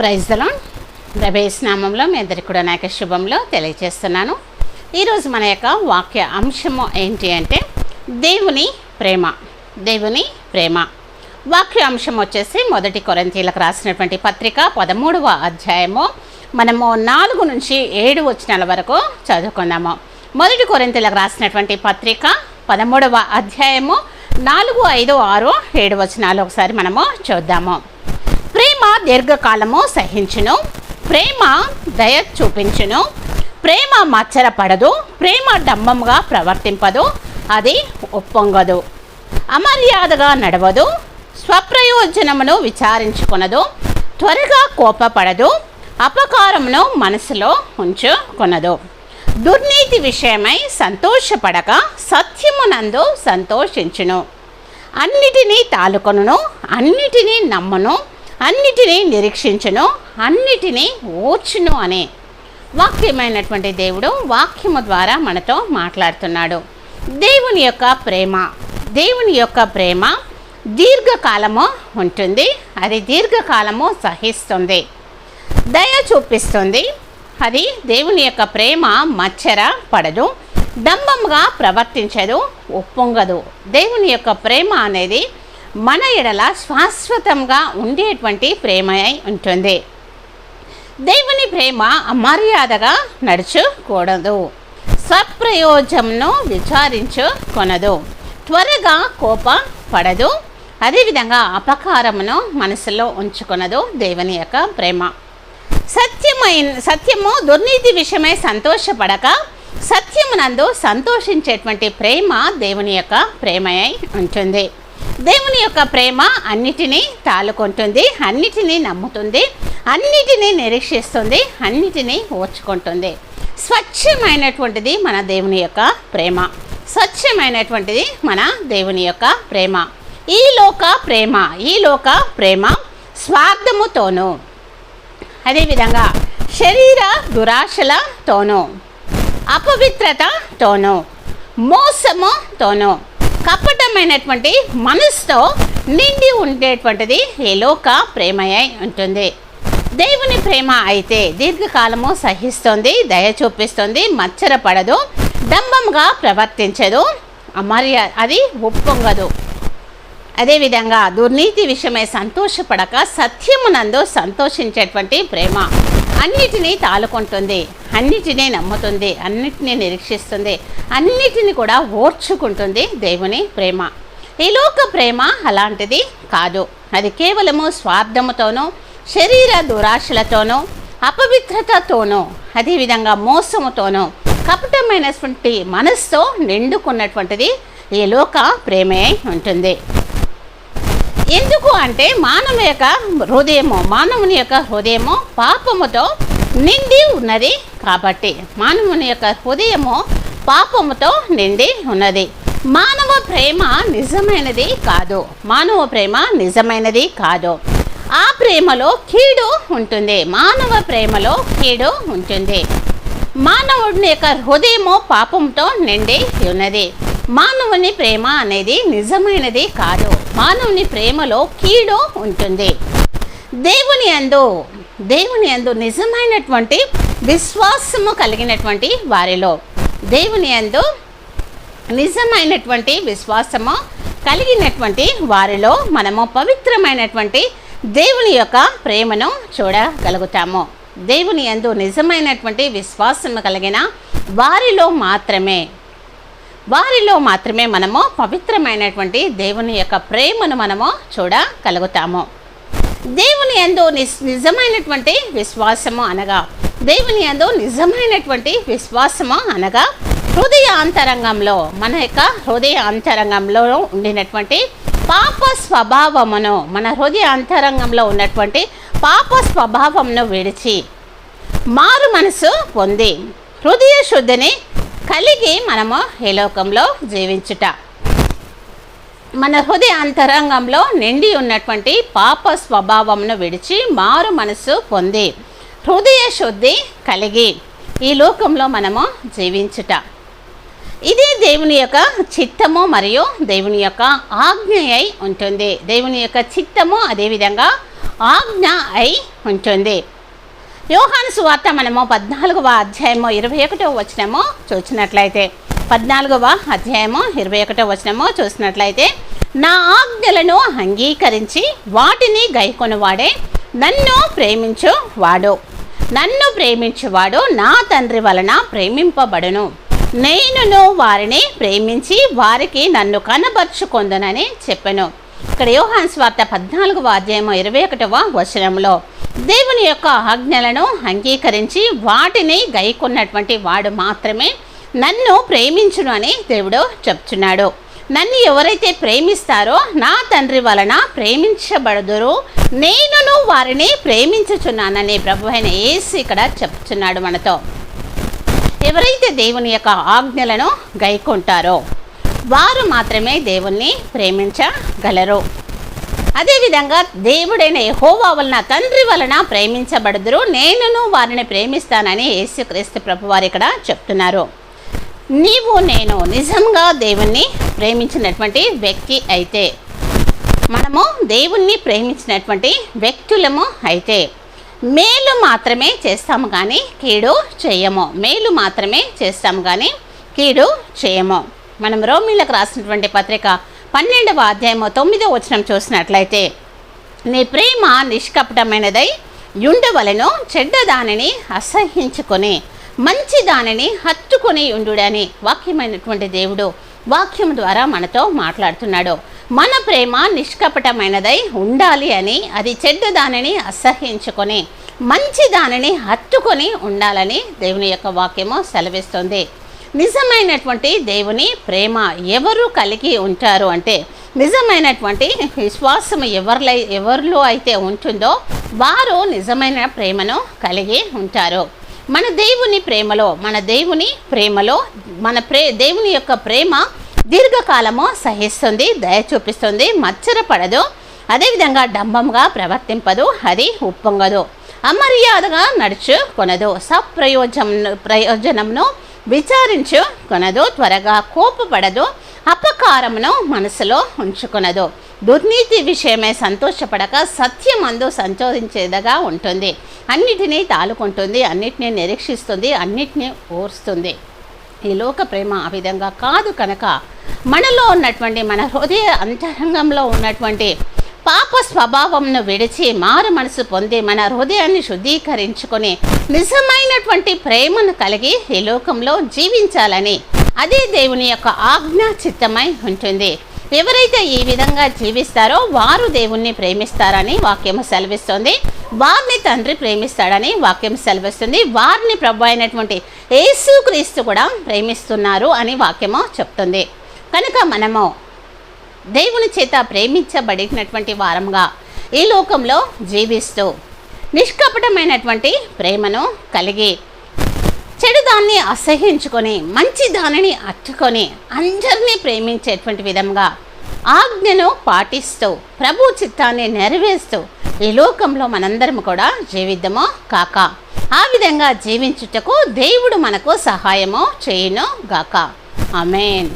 ప్రైజ్లో రమేష్ నామంలో మీ అందరికి కూడా నాకు శుభంలో తెలియజేస్తున్నాను. ఈరోజు మన యొక్క వాక్య అంశము ఏంటి అంటే దేవుని ప్రేమ. దేవుని ప్రేమ. వాక్య అంశం వచ్చేసి మొదటి కొరంతీలకు రాసినటువంటి పత్రిక పదమూడవ అధ్యాయము మనము నాలుగు నుంచి ఏడు వచనాల వరకు చదువుకుందాము. మొదటి కొరంతీలకు రాసినటువంటి పత్రిక పదమూడవ అధ్యాయము నాలుగు ఐదు ఆరు ఏడు వచనాలు ఒకసారి మనము చూద్దాము. ప్రేమ దీర్ఘకాలము సహించును. ప్రేమ దయ చూపించును. ప్రేమ మచ్చరపడదు. ప్రేమ డంబంగా ప్రవర్తింపదు. అది ఒప్పొంగదు అమర్యాదగా నడవదు. స్వప్రయోజనమును విచారించుకొనదు. త్వరగా కోపపడదు. అపకారమును మనసులో ఉంచుకొనదు. దుర్నీతి విషయమై సంతోషపడక సత్యమునందు సంతోషించును. అన్నిటినీ తాలుకొనును. అన్నిటినీ నమ్మను. అన్నిటినీ నిరీక్షించును అన్నిటినీ ఓర్చును అనే వాక్యమైనటువంటి దేవుడు వాక్యము ద్వారా మనతో మాట్లాడుతున్నాడు. దేవుని యొక్క ప్రేమ దేవుని యొక్క ప్రేమ దీర్ఘకాలము ఉంటుంది అది దీర్ఘకాలము సహిస్తుంది దయ చూపిస్తుంది అది దేవుని యొక్క ప్రేమ మచ్చర పడదు డంబముగా ప్రవర్తించదు ఒప్పొంగదు దేవుని యొక్క ప్రేమ అనేది మన ఎడల శాశ్వతంగా ఉండేటువంటి ప్రేమ అయి ఉంటుంది. దేవుని ప్రేమ అమర్యాదగా నడుచుకూడదు. స్వప్రయోజంను విచారించుకొనదు. త్వరగా కోప పడదు అదేవిధంగా అపకారమును మనసులో ఉంచుకొనదు దేవుని యొక్క ప్రేమ. సత్యమైన సత్యము దుర్నీతి విషయమై సంతోషపడక సత్యమునందు సంతోషించేటువంటి ప్రేమ దేవుని యొక్క ప్రేమ అయి ఉంటుంది. దేవుని యొక్క ప్రేమ అన్నిటినీ తాలుకుంటుంది అన్నిటినీ నమ్ముతుంది అన్నిటినీ నిరీక్షిస్తుంది అన్నిటినీ ఓర్చుకుంటుంది స్వచ్ఛమైనటువంటిది మన దేవుని యొక్క ప్రేమ. స్వచ్ఛమైనటువంటిది మన దేవుని యొక్క ప్రేమ. ఈ లోక ప్రేమ ఈ లోక ప్రేమ స్వార్థముతోనూ. అదేవిధంగా శరీర దురాశలతోనూ అపవిత్రతతోనూ మోసముతోనూ. కపటమైనటువంటి మనసుతో నిండి ఉండేటువంటిది ఈ లోక ప్రేమయై ఉంటుంది. దేవుని ప్రేమ అయితే దీర్ఘకాలము సహిస్తుంది దయ చూపిస్తుంది మచ్చర పడదు డంబంగా ప్రవర్తించదు. అమర్య అది ఒప్పొంగదు అదేవిధంగా దుర్నీతి విషయమై సంతోషపడక సత్యమునందు సంతోషించేటువంటి ప్రేమ. అన్నిటినీ తాలుకుంటుంది అన్నిటినీ నమ్ముతుంది అన్నిటినీ నిరీక్షిస్తుంది అన్నిటిని కూడా ఓర్చుకుంటుంది దేవుని ప్రేమ. ఈ లోక ప్రేమ అలాంటిది కాదు. అది కేవలము స్వార్థముతోనూ శరీర దురాశలతోనూ అపవిత్రతతోనూ అదేవిధంగా మోసముతోనూ కపటమైనటువంటి మనస్సుతో నిండుకున్నటువంటిది ఈ లోక ప్రేమే ఉంటుంది. ఎందుకు అంటే మానవ యొక్క హృదయము మానవుని యొక్క హృదయము పాపముతో నిండి ఉన్నది కాబట్టి మానవుని యొక్క హృదయము పాపముతో నిండి ఉన్నది. మానవ ప్రేమ నిజమైనది కాదు. మానవ ప్రేమ నిజమైనది కాదు. ఆ ప్రేమలో కీడు ఉంటుంది. మానవ ప్రేమలో కీడు ఉంటుంది. మానవుని యొక్క హృదయము పాపంతో నిండి ఉన్నది. మానవుని ప్రేమ అనేది నిజమైనది కాదు. మానవుని ప్రేమలో కీడు ఉంటుంది. దేవుని అందు దేవుని అందు నిజమైనటువంటి విశ్వాసము కలిగినటువంటి వారిలో దేవుని అందు నిజమైనటువంటి విశ్వాసము కలిగినటువంటి వారిలో మనము పవిత్రమైనటువంటి దేవుని యొక్క ప్రేమను చూడగలుగుతాము. దేవుని యందు నిజమైనటువంటి విశ్వాసము కలిగిన వారిలో మాత్రమే. వారిలో మాత్రమే మనము పవిత్రమైనటువంటి దేవుని యొక్క ప్రేమను మనము చూడగలుగుతాము. దేవుని ఎందు నిస్ నిజమైనటువంటి విశ్వాసము అనగా దేవుని ఎందు నిజమైనటువంటి విశ్వాసము అనగా హృదయ అంతరంగంలో మన యొక్క హృదయ అంతరంగంలో ఉండినటువంటి పాప స్వభావమును మన హృదయ అంతరంగంలో ఉన్నటువంటి పాప స్వభావమును విడిచి మారు మనసు పొంది హృదయ శుద్ధిని కలిగి మనము ఈ లోకంలో జీవించుట. మన హృదయ అంతరంగంలో నిండి ఉన్నటువంటి పాప స్వభావమును విడిచి మారు మనసు పొంది హృదయ శుద్ధి కలిగి ఈ లోకంలో మనము జీవించుట. ఇదే దేవుని యొక్క చిత్తము మరియు దేవుని యొక్క ఆజ్ఞ అయి ఉంటుంది. దేవుని యొక్క చిత్తము అదేవిధంగా ఆజ్ఞ అయి ఉంటుంది. యోహాను సువార్త మనము పద్నాలుగవ అధ్యాయము ఇరవై ఒకటో వచనము చూసినట్లయితే. పద్నాలుగవ అధ్యాయము ఇరవై ఒకటో వచనము చూసినట్లయితే నా ఆజ్ఞలను అంగీకరించి వాటిని గైకొనువాడే నన్ను ప్రేమించు వాడు నన్ను ప్రేమించువాడు నా తండ్రి వలన ప్రేమింపబడును. నేనును వారిని ప్రేమించి వారికి నన్ను కనబరుచుకొందనని చెప్పాను. ఇక్కడ యోహాన్ స్వార్త పద్నాలుగవ అధ్యాయము ఇరవై ఒకటవ వచనంలో దేవుని యొక్క ఆజ్ఞలను అంగీకరించి వాటిని గైకొన్నటువంటి వాడు మాత్రమే నన్ను ప్రేమించును అని దేవుడు చెప్తున్నాడు. నన్ను ఎవరైతే ప్రేమిస్తారో నా తండ్రి వలన ప్రేమించబడదురు నేనును వారిని ప్రేమించుచున్నానని ప్రభు అయిన ఏసి ఇక్కడ చెప్తున్నాడు మనతో. ఎవరైతే దేవుని యొక్క ఆజ్ఞలను గైకుంటారో వారు మాత్రమే దేవుణ్ణి ప్రేమించగలరు. అదేవిధంగా దేవుడైన యహోవా వలన తండ్రి వలన ప్రేమించబడదురు. నేనును వారిని ప్రేమిస్తానని యేసుక్రీస్తు ప్రభు వారు ఇక్కడ చెప్తున్నారు. నీవు నేను నిజంగా దేవుణ్ణి ప్రేమించినటువంటి వ్యక్తి అయితే మనము దేవుణ్ణి ప్రేమించినటువంటి వ్యక్తులము అయితే మేలు మాత్రమే చేస్తాము కానీ కీడు చేయము. మేలు మాత్రమే చేస్తాము కానీ కీడు చేయము. మనం రోమిలకు రాసినటువంటి పత్రిక పన్నెండవ అధ్యాయము తొమ్మిదో వచనం చూసినట్లయితే నీ ప్రేమ నిష్కపటమైనదై ఉండవలను చెడ్డ దానిని అసహించుకొని మంచి దానిని హత్తుకొని ఉండుడని వాక్యమైనటువంటి దేవుడు వాక్యం ద్వారా మనతో మాట్లాడుతున్నాడు. మన ప్రేమ నిష్కపటమైనదై ఉండాలి అని అది చెడ్డ దానిని అసహించుకొని మంచి దానిని హత్తుకొని ఉండాలని దేవుని యొక్క వాక్యము సెలవిస్తుంది. నిజమైనటువంటి దేవుని ప్రేమ ఎవరు కలిగి ఉంటారు అంటే నిజమైనటువంటి విశ్వాసం ఎవరిలో ఎవరిలో అయితే ఉంటుందో వారు నిజమైన ప్రేమను కలిగి ఉంటారు. మన దేవుని ప్రేమలో మన దేవుని ప్రేమలో మన ప్రే దేవుని యొక్క ప్రేమ దీర్ఘకాలము సహిస్తుంది దయ చూపిస్తుంది మచ్చరపడదు. అదేవిధంగా డంబంగా ప్రవర్తింపదు అది ఉప్పొంగదు. అమర్యాదగా నడుచుకొనదు. సప్రయోజనం ప్రయోజనమును విచారించు కొనదు త్వరగా కోపపడదు అపకారమును మనసులో ఉంచుకొనదు. దుర్నీతి విషయమై సంతోషపడక సత్యమందు సంచోదించేదిగా ఉంటుంది. అన్నిటినీ తాలుకుంటుంది అన్నిటినీ నిరీక్షిస్తుంది అన్నిటినీ ఓర్స్తుంది. ఈ లోక ప్రేమ ఆ విధంగా కాదు కనుక మనలో ఉన్నటువంటి మన హృదయ అంతరంగంలో ఉన్నటువంటి పాప స్వభావంను విడిచి మారు మనసు పొంది మన హృదయాన్ని శుద్ధీకరించుకొని నిజమైనటువంటి ప్రేమను కలిగి ఈ లోకంలో జీవించాలని అదే దేవుని యొక్క ఆజ్ఞా చిత్తమై ఉంటుంది. ఎవరైతే ఈ విధంగా జీవిస్తారో వారు దేవుణ్ణి ప్రేమిస్తారని వాక్యము సెలవిస్తుంది. వారిని తండ్రి ప్రేమిస్తాడని వాక్యం సెలవిస్తుంది. వారిని ప్రభు అయినటువంటి యేసుక్రీస్తు కూడా ప్రేమిస్తున్నారు అని వాక్యము చెప్తుంది. కనుక మనము దేవుని చేత ప్రేమించబడినటువంటి వారంగా ఈ లోకంలో జీవిస్తూ నిష్కపటమైనటువంటి ప్రేమను కలిగి చెడు దాన్ని అసహించుకొని మంచి దానిని అట్టుకొని అందరినీ ప్రేమించేటువంటి విధంగా ఆజ్ఞను పాటిస్తూ ప్రభు చిత్తాన్ని నెరవేరుస్తూ ఈ లోకంలో మనందరం కూడా జీవిద్దామో కాక. ఆ విధంగా జీవించుటకు దేవుడు మనకు సహాయము చేయును గాక. అమేన్